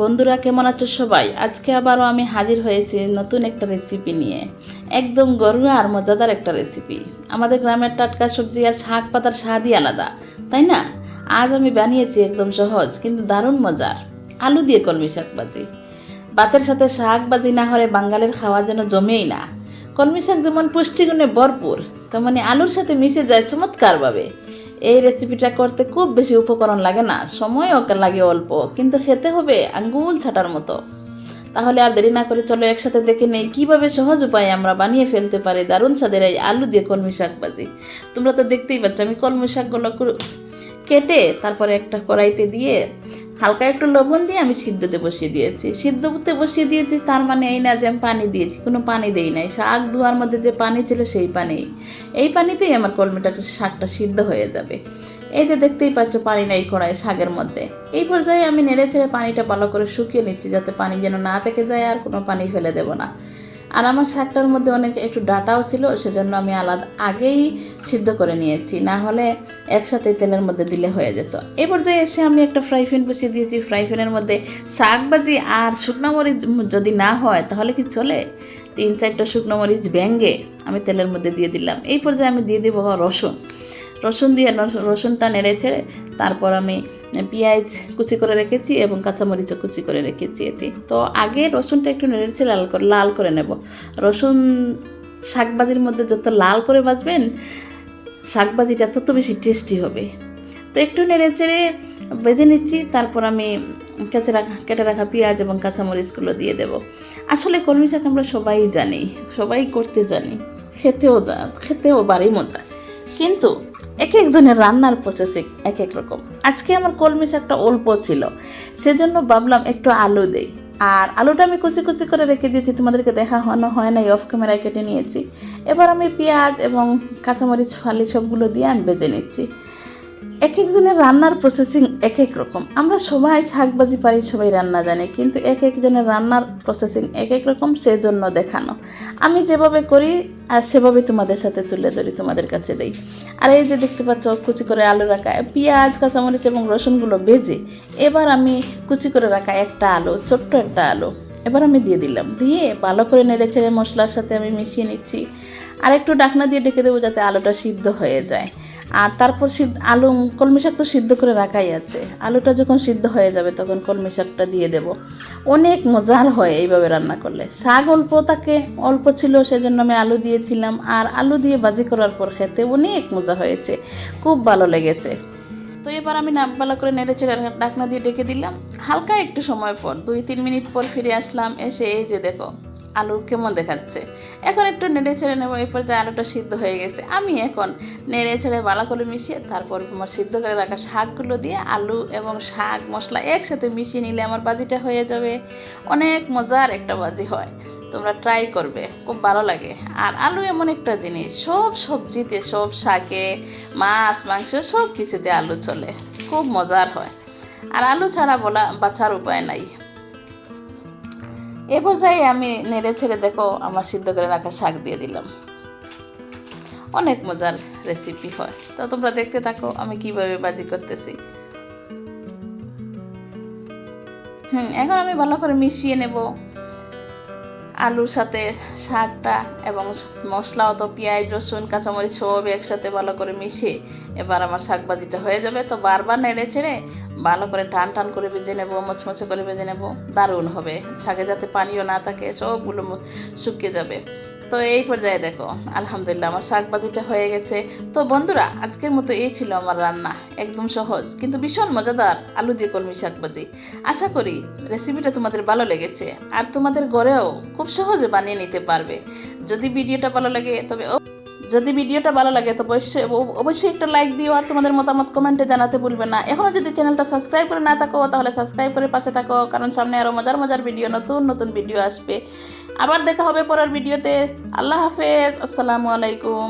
বন্ধুরা, কেমন আছো সবাই? আজকে আবারও আমি হাজির হয়েছি নতুন একটা রেসিপি নিয়ে। একদম গরুয়া আর মজাদার একটা রেসিপি আমাদের গ্রামের টাটকা সবজি আর শাক পাতার স্বাদই আলাদা, তাই না? আজ আমি বানিয়েছি একদম সহজ, কিন্তু দারুণ মজার। আলু দিয়ে কলমি শাক ভাজি। ভাতের সাথে শাক ভাজি না হলে বাঙালির খাওয়া যেন জমেই না। কলমি শাক যেমন পুষ্টিগুণে ভরপুর, তেমনি আলুর সাথে মিশে যায় চমৎকারভাবে। এই রেসিপিটা করতে খুব বেশি উপকরণ লাগে না, সময় ওকে লাগে অল্প, কিন্তু খেতে হবে আঙ্গুল ছাটার মতো। তাহলে আর দেরি না করে চলো একসাথে দেখে নেই কীভাবে সহজ উপায়ে আমরা বানিয়ে ফেলতে পারি দারুণ স্বাদের এই আলু দিয়ে কলমি শাক ভাজি তোমরা তো দেখতেই পাচ্ছ আমি কলমি শাকগুলো কেটে তারপরে একটা কড়াইতে দিয়ে হালকা একটু লবণ দিয়ে আমি সিদ্ধতে বসিয়ে দিয়েছি। সিদ্ধতে বসিয়ে দিয়েছি, তার মানে এই না যে আমি পানি দিয়েছি, কোনো পানি দেই নাই। শাক ধোয়ার মধ্যে যে পানি ছিল সেই পানি। এই পানিতেই আমার কলমিটা, শাকটা সিদ্ধ হয়ে যাবে। এই যে দেখতেই পাচ্ছ, পানি নাই কড়াই শাকের মধ্যে। এই পর্যায়ে আমি নেড়ে ছেড়ে পানিটা ভালো করে শুকিয়ে নিচ্ছি, যাতে পানি যেন না থেকে যায় আর কোনো পানি ফেলে দেবো না। আর আমার শাকটার মধ্যে অনেক একটু ডাটাও ছিল, সেজন্য আমি আলাদা আগেই সিদ্ধ করে নিয়েছি। না হলে একসাথে তেলের মধ্যে দিলে হয়ে যেত। এই পর্যায়ে এসে আমি একটা ফ্রাই প্যান বসিয়ে দিয়েছি। ফ্রাই প্যানের মধ্যে শাক ভাজি আর শুকনো মরিচ যদি না হয়, তাহলে কি চলে? তিন চারটা শুকনো মরিচ ব্যাঙ্গে আমি তেলের মধ্যে দিয়ে দিলাম। এই পর্যায়ে আমি দিয়ে দেবো রসুন। রসুন দিয়ে রসুনটা নেড়ে ছেড়ে তারপর আমি পেঁয়াজ কুচি করে রেখেছি এবং কাঁচামরিচও কুচি করে রেখেছি এতে। তো আগে রসুনটা একটু নেড়ে ছেড়ে লাল করে লাল করে নেব। রসুন শাকবাজির মধ্যে যত লাল করে বাজবেন শাকবাজিটা তত বেশি টেস্টি হবে। তো একটু নেড়ে চেড়ে বেজে নিচ্ছি, তারপর আমি কেটে রাখা কেটে রাখা পেঁয়াজ এবং কাঁচামরিচগুলো দিয়ে দেব। আসলে কলমি শাক আমরা সবাই জানি, সবাই করতে জানি, খেতেও যা খেতেও বাড়ি মজা। কিন্তু এক একজনের রান্নার প্রসেসিং এক এক রকম। আজকে আমার কলমিশ একটা অল্প ছিল, সেজন্য ভাবলাম একটু আলু দেই। আর আলুটা আমি কুচি কুচি করে রেখে দিয়েছি, তোমাদেরকে দেখা হওয়ানো হয় নাই অফ ক্যামেরায় কেটে নিয়েছি। এবার আমি পেঁয়াজ এবং কাঁচামরিচ ফালি সবগুলো দিয়ে আমি বেজে নিচ্ছি। এক একজনের রান্নার প্রসেসিং এক এক রকম। আমরা সবাই শাকবাজি পারি, সবাই রান্না জানি, কিন্তু এক একজনের রান্নার প্রসেসিং এক এক রকম সেজন্য দেখানো। আমি যেভাবে করি, আর সেভাবে তোমাদের সাথে তুলে ধরি, তোমাদের কাছে দেই। আর এই যে দেখতে পাচ্ছ, কুচি করে আলু রাখা, পেঁয়াজ, কাঁচামরিচ এবং রসুনগুলো বেজে এবার আমি কুচি করে রাখা একটা আলু, ছোট্ট একটা আলু, এবার আমি দিয়ে দিলাম। দিয়ে ভালো করে নেড়ে ছেড়ে মশলার সাথে আমি মিশিয়ে নিচ্ছি। আর একটু ডাকনা দিয়ে ডেকে দেবো যাতে আলুটা সিদ্ধ হয়ে যায়। আর তারপর সিদ্ধ, আলু, কলমি শাক তো সিদ্ধ করে রাখাই আছে। আলুটা যখন সিদ্ধ হয়ে যাবে, তখন কলমি শাকটা দিয়ে দেব। অনেক মজার হয় এইভাবে রান্না করলে। শাক অল্প তাকে অল্প ছিল, সেজন্য আমি আলু দিয়েছিলাম। আর আলু দিয়ে ভাজি করার পর খেতে অনেক মজা হয়েছে। খুব ভালো লেগেছে। তো এবার আমি ভালো করে নেড়ে চেড়ে ডাকনা দিয়ে ডেকে দিলাম। হালকা একটু সময় পর, দুই, তিন মিনিট পর ফিরে আসলাম, এসে এই যে দেখো। আলু কেমন দেখাচ্ছে? এখন একটু নেড়ে ছেড়ে নেব, এরপর যে আলুটা সিদ্ধ হয়ে গেছে। আমি এখন নেড়ে ছেড়ে বালা করে মিশিয়ে তারপর আমার সিদ্ধ করে রাখা শাকগুলো দিয়ে আলু এবং শাক মশলা একসাথে মিশিয়ে নিলে আমার বাজিটা হয়ে যাবে। অনেক মজার একটা বাজি হয়। তোমরা ট্রাই করবে, খুব ভালো লাগে। আর আলু এমন একটা জিনিস, সব সবজিতে, সব শাকে, মাছ, মাংস সব কিছুতে আলু চলে। খুব মজার হয়। আর আলু ছাড়া বলা বাছার উপায় নাই। এ পর্যায়ে আমি নেড়ে ছেড়ে দেখো আমার সিদ্ধ করে রাখা শাক দিয়ে দিলাম। অনেক মজার রেসিপি হয়। তো তোমরা দেখতে থাকো আমি কীভাবে বাজি করতেছি। হুম, এখন আমি ভালো করে মিশিয়ে নেব। আলুর সাথে শাকটা এবং মশলা অত পেঁয়াজ, রসুন, কাঁচামরিচ সব একসাথে ভালো করে মিশিয়ে এবার আমার শাক ভাজিটা হয়ে যাবে। তো বারবার নেড়ে ছেড়ে ভালো করে টান টান করে ভেজে নেব, মচমচে করে ভেজে নেব। দারুণ হবে। শাকে যাতে পানিও না থাকে, সবগুলো শুকিয়ে যাবে। তো এই পর্যায়ে দেখো, আলহামদুলিল্লাহ আমার শাক ভাজিটা হয়ে গেছে। তো বন্ধুরা, আজকের মতো এই ছিল আমার রান্না, একদম সহজ, কিন্তু ভীষণ মজাদার আলু দিয়ে কলমি শাক আশা করি রেসিপিটা তোমাদের ভালো লেগেছে, আর তোমাদের ঘরেও খুব সহজে বানিয়ে নিতে পারবে। যদি ভিডিওটা ভালো লাগে, তবে যদি ভিডিওটা ভালো লাগে তো অবশ্যই অবশ্যই একটা লাইক দিও, আর তোমাদের মতামত কমেন্টে জানাতে ভুলবে না। এখনও যদি চ্যানেলটা সাবস্ক্রাইব করে না থাকো, তাহলে সাবস্ক্রাইব করে পাশে থাকো, কারণ সামনে আরও মজার মজার ভিডিও নতুন নতুন ভিডিও আসবে। আবার দেখা হবে পরের ভিডিওতে। আল্লাহ হাফেজ। আসসালামু আলাইকুম।